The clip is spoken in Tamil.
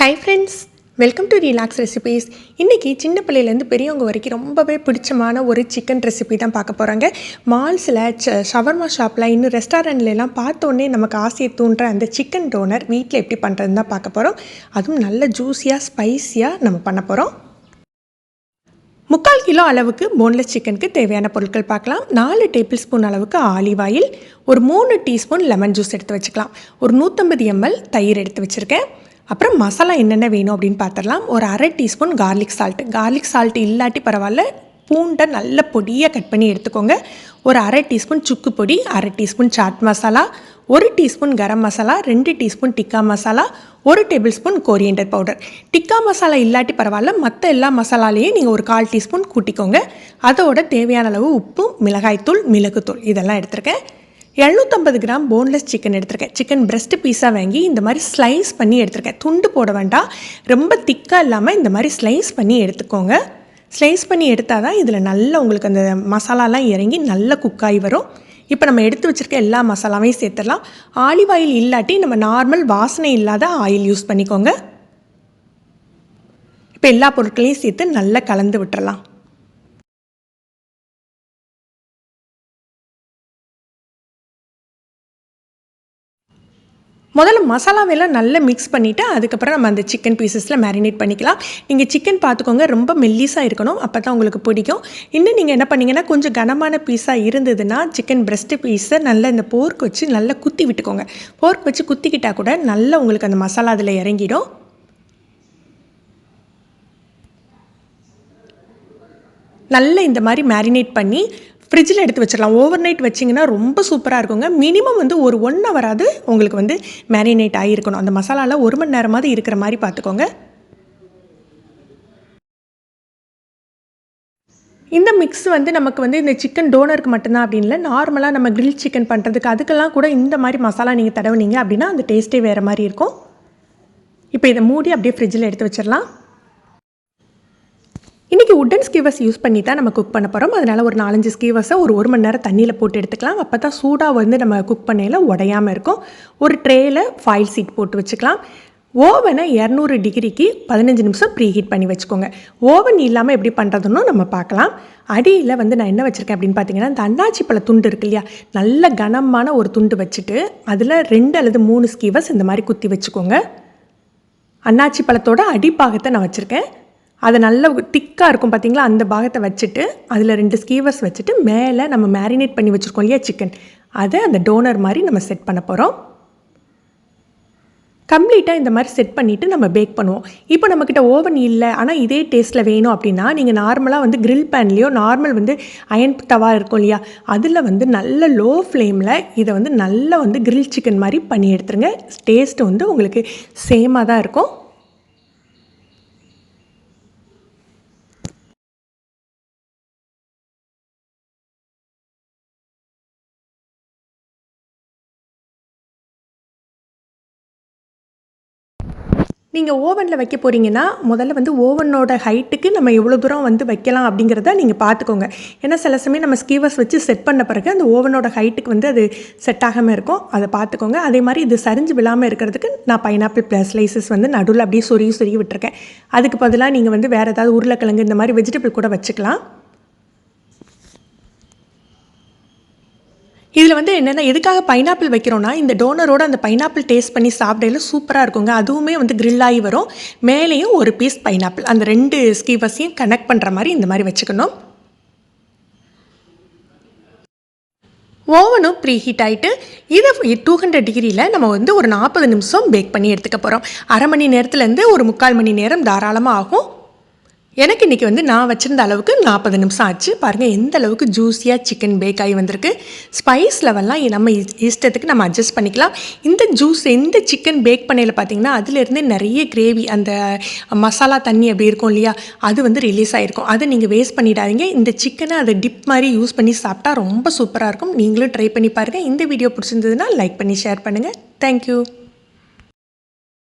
Hi friends welcome to relax recipes இன்றைக்கி சின்ன பிள்ளையிலேருந்து பெரியவங்க வரைக்கும் ரொம்பவே பிடிச்சமான ஒரு சிக்கன் ரெசிபி தான் பார்க்க போகிறாங்க மால்ஸில் ஷவர்மா ஷாப்பில் இன்னும் ரெஸ்டாரண்ட்லலாம் பார்த்தோன்னே நமக்கு ஆசையை தூண்டுற அந்த சிக்கன் டோனர் வீட்டில் எப்படி பண்ணுறதுன்னு தான் பார்க்க போகிறோம் அதுவும் நல்ல ஜூஸியாக ஸ்பைஸியாக நம்ம பண்ண போகிறோம் முக்கால் கிலோ அளவுக்கு போன்லெஸ் சிக்கனுக்கு தேவையான பொருட்கள் பார்க்கலாம். நாலு டேபிள் ஸ்பூன் அளவுக்கு ஆலிவ் ஆயில் ஒரு மூணு டீஸ்பூன் லெமன் ஜூஸ் எடுத்து வச்சுக்கலாம். ஒரு நூற்றம்பது எம்எல் தயிர் எடுத்து வச்சுருக்கேன். அப்புறம் மசாலா என்னென்ன வேணும் அப்படின்னு பார்த்துடலாம். ஒரு அரை teaspoon garlic salt garlic salt இல்லாட்டி பரவாயில்ல பூண்டை நல்ல பொடியாக கட் பண்ணி எடுத்துக்கோங்க. ஒரு அரை டீஸ்பூன் சுக்கு பொடி அரை டீஸ்பூன் சாட் மசாலா ஒரு டீஸ்பூன் கரம் மசாலா ரெண்டு டீஸ்பூன் டிக்கா மசாலா ஒரு table spoon coriander powder tikka masala இல்லாட்டி பரவாயில்ல மற்ற எல்லா மசாலாலேயும் நீங்கள் ஒரு கால் டீஸ்பூன் கூட்டிக்கோங்க. அதோட தேவையான அளவு உப்பு மிளகாய்த்தூள் மிளகுத்தூள் இதெல்லாம் எடுத்துருக்கேன். எழுநூற்றம்பது கிராம் போன்லெஸ் சிக்கன் எடுத்திருக்கேன். சிக்கன் பிரெஸ்ட் பீஸாக வாங்கி இந்த மாதிரி ஸ்லைஸ் பண்ணி எடுத்திருக்கேன். துண்டு போட வேண்டாம். ரொம்ப திக்காக இல்லாமல் இந்த மாதிரி ஸ்லைஸ் பண்ணி எடுத்துக்கோங்க. ஸ்லைஸ் பண்ணி எடுத்தால் தான் இதில் நல்லா உங்களுக்கு அந்த மசாலாலாம் இறங்கி நல்ல குக்காகி வரும். இப்போ நம்ம எடுத்து வச்சுருக்க எல்லா மசாலாவையும் சேர்த்துடலாம். ஆலிவ் ஆயில் இல்லாட்டி நம்ம நார்மல் வாசனை இல்லாத ஆயில் யூஸ் பண்ணிக்கோங்க. இப்போ எல்லா பொருட்களையும் சேர்த்து நல்லா கலந்து விட்டுறலாம். முதல்ல மசாலாவெல்லாம் நல்லா மிக்ஸ் பண்ணிவிட்டு அதுக்கப்புறம் நம்ம அந்த சிக்கன் பீசஸில் மேரினேட் பண்ணிக்கலாம். நீங்கள் சிக்கன் பார்த்துக்கோங்க ரொம்ப மெல்லிஸாக இருக்கணும் அப்போ தான் உங்களுக்கு பிடிக்கும். இன்னும் நீங்கள் என்ன பண்ணீங்கன்னா கொஞ்சம் கனமான பீஸாக இருந்ததுன்னா சிக்கன் பிரெஸ்ட்டு பீஸை நல்லா இந்த போர்க் வச்சு நல்லா குத்தி விட்டுக்கோங்க. போர்க் வச்சு குத்திக்கிட்டால் கூட நல்லா உங்களுக்கு அந்த மசாலா அதில் இறங்கிடும். நல்லா இந்த மாதிரி மேரினேட் பண்ணி ஃப்ரிட்ஜில் எடுத்து வச்சிடலாம். ஓவர் நைட் வச்சிங்கன்னா ரொம்ப சூப்பராக இருக்குங்க. மினிமம் வந்து ஒரு ஒன் ஹவராது உங்களுக்கு வந்து மேரினேட் ஆகிருக்கணும் அந்த மசாலாவில் ஒரு மணி நேரமாவது இருக்கிற மாதிரி பார்த்துக்கோங்க. இந்த மிக்ஸ் வந்து நமக்கு வந்து இந்த சிக்கன் டோனருக்கு மட்டும்தான் அப்படின்ல நார்மலாக நம்ம கிரில் சிக்கன் பண்ணுறதுக்கு அதுக்கெல்லாம் கூட இந்த மாதிரி மசாலா நீங்கள் தடவுனீங்க அப்படின்னா அந்த டேஸ்ட்டே வேறு மாதிரி இருக்கும். இப்போ இதை மூடி அப்படியே ஃப்ரிட்ஜில் எடுத்து வச்சிடலாம். இன்றைக்கி உட்டன் ஸ்கீவர்ஸ் யூஸ் பண்ணி தான் நம்ம குக் பண்ண போகிறோம் அதனால் ஒரு நாலஞ்சு ஸ்கீவர்ஸை ஒரு ஒரு மணி நேரம் தண்ணியில் போட்டு எடுத்துக்கலாம். அப்போ தான் சூடாக வந்து நம்ம குக் பண்ணையில் உடையாமல் இருக்கும். ஒரு ட்ரேயில் ஃபாயில் சீட் போட்டு வச்சுக்கலாம். ஓவனை இரநூறு டிகிரிக்கு பதினஞ்சு நிமிஷம் ப்ரீ ஹீட் பண்ணி வச்சுக்கோங்க. ஓவன் இல்லாமல் எப்படி பண்ணுறதுன்னு நம்ம பார்க்கலாம். அடியில் வந்து நான் என்ன வச்சுருக்கேன் அப்படின்னு பார்த்தீங்கன்னா இந்த அண்ணாச்சி பழ துண்டு இருக்கு இல்லையா? நல்ல கனமான ஒரு துண்டு வச்சுட்டு அதில் ரெண்டு அல்லது மூணு ஸ்கீவர்ஸ் இந்த மாதிரி குத்தி வச்சுக்கோங்க. அண்ணாச்சி பழத்தோட அடிப்பாகத்தை நான் வச்சுருக்கேன். அதை நல்ல திக்காக இருக்கும் பார்த்தீங்களா அந்த பாகத்தை வச்சுட்டு அதில் ரெண்டு ஸ்கீவர்ஸ் வச்சுட்டு மேலே நம்ம மேரினேட் பண்ணி வச்சுருக்கோம் இல்லையா சிக்கன் அதை அந்த டோனர் மாதிரி நம்ம செட் பண்ண போகிறோம் கம்ப்ளீட்டாக இந்த மாதிரி செட் பண்ணிவிட்டு நம்ம பேக் பண்ணுவோம். இப்போ நம்மக்கிட்ட ஓவன் இல்லை ஆனால் இதே டேஸ்ட்டில் வேணும் அப்படின்னா நீங்கள் நார்மலாக வந்து கிரில் பேன்லேயோ நார்மல் வந்து அயன் தவா இருக்கும் இல்லையா அதில் வந்து நல்ல லோ ஃப்ளேமில் இதை வந்து நல்லா வந்து கிரில் சிக்கன் மாதிரி பண்ணி எடுத்துருங்க. டேஸ்ட்டு வந்து உங்களுக்கு சேமாக தான் இருக்கும். நீங்கள் ஓவனில் வைக்க போகிறீங்கன்னா முதல்ல வந்து ஓவனோட ஹைட்டுக்கு நம்ம எவ்வளோ தூரம் வந்து வைக்கலாம் அப்படிங்கிறத நீங்கள் பார்த்துக்கோங்க. ஏன்னா சில சமயம் நம்ம ஸ்கீவர்ஸ் வச்சு செட் பண்ண பிறகு அந்த ஓவனோட ஹைட்டுக்கு வந்து அது செட் ஆகாமல் இருக்கும். அதை பார்த்துக்கோங்க. அதே மாதிரி இது சரிஞ்சு விழாமல் இருக்கிறதுக்கு நான் பைனாப்பிள் ஸ்லைசஸ் வந்து நடுவில் அப்படியே சொருகி சொருகி விட்டுருக்கேன். அதுக்கு பதிலாக நீங்கள் வந்து வேறு ஏதாவது உருளைக்கிழங்கு இந்த மாதிரி வெஜிடபிள் கூட வச்சுக்கலாம். இதில் வந்து என்னென்னா எதுக்காக பைனாப்பிள் வைக்கிறோன்னா இந்த டோனரோட அந்த பைனாப்பிள் டேஸ்ட் பண்ணி சாப்பிடையில சூப்பராக இருக்குங்க. அதுவுமே வந்து கிரில் ஆகி வரும். மேலேயும் ஒரு பீஸ் பைனாப்பிள் அந்த ரெண்டு ஸ்கீவர்ஸையும் கனெக்ட் பண்ணுற மாதிரி இந்த மாதிரி வச்சுக்கணும். ஓவனும் ப்ரீ ஹீட் ஆகிட்டு இதை டூ ஹண்ட்ரட் டிகிரியில் நம்ம வந்து ஒரு நாற்பது நிமிஷம் பேக் பண்ணி எடுத்துக்க போகிறோம் அரை மணி நேரத்துலேருந்து ஒரு முக்கால் மணி நேரம் தாராளமாக ஆகும். எனக்கு இன்றைக்கி வந்து நான் வச்சுருந்த அளவுக்கு நாற்பது நிமிஷம் ஆச்சு. பாருங்கள் எந்த அளவுக்கு ஜூஸியாக சிக்கன் பேக் ஆகி வந்திருக்கு. ஸ்பைஸ் லெவல்லாம் நம்ம இ- இஷ்டத்துக்கு நம்ம அட்ஜஸ்ட் பண்ணிக்கலாம். இந்த ஜூஸ் இந்த சிக்கன் பேக் பண்ணையில் பார்த்தீங்கன்னா அதுலேருந்து நிறைய கிரேவி அந்த மசாலா தண்ணி அப்படி இருக்கும் இல்லையா அது வந்து ரிலீஸ் ஆகிருக்கும் அதை நீங்கள் வேஸ்ட் பண்ணிடாதீங்க. இந்த சிக்கனை அதை டிப் மாதிரி யூஸ் பண்ணி சாப்பிட்டா ரொம்ப சூப்பராக இருக்கும். நீங்களும் ட்ரை பண்ணி பாருங்கள் இந்த வீடியோ பிடிச்சிருந்ததுன்னா லைக் பண்ணி ஷேர் பண்ணுங்கள் தேங்க்யூ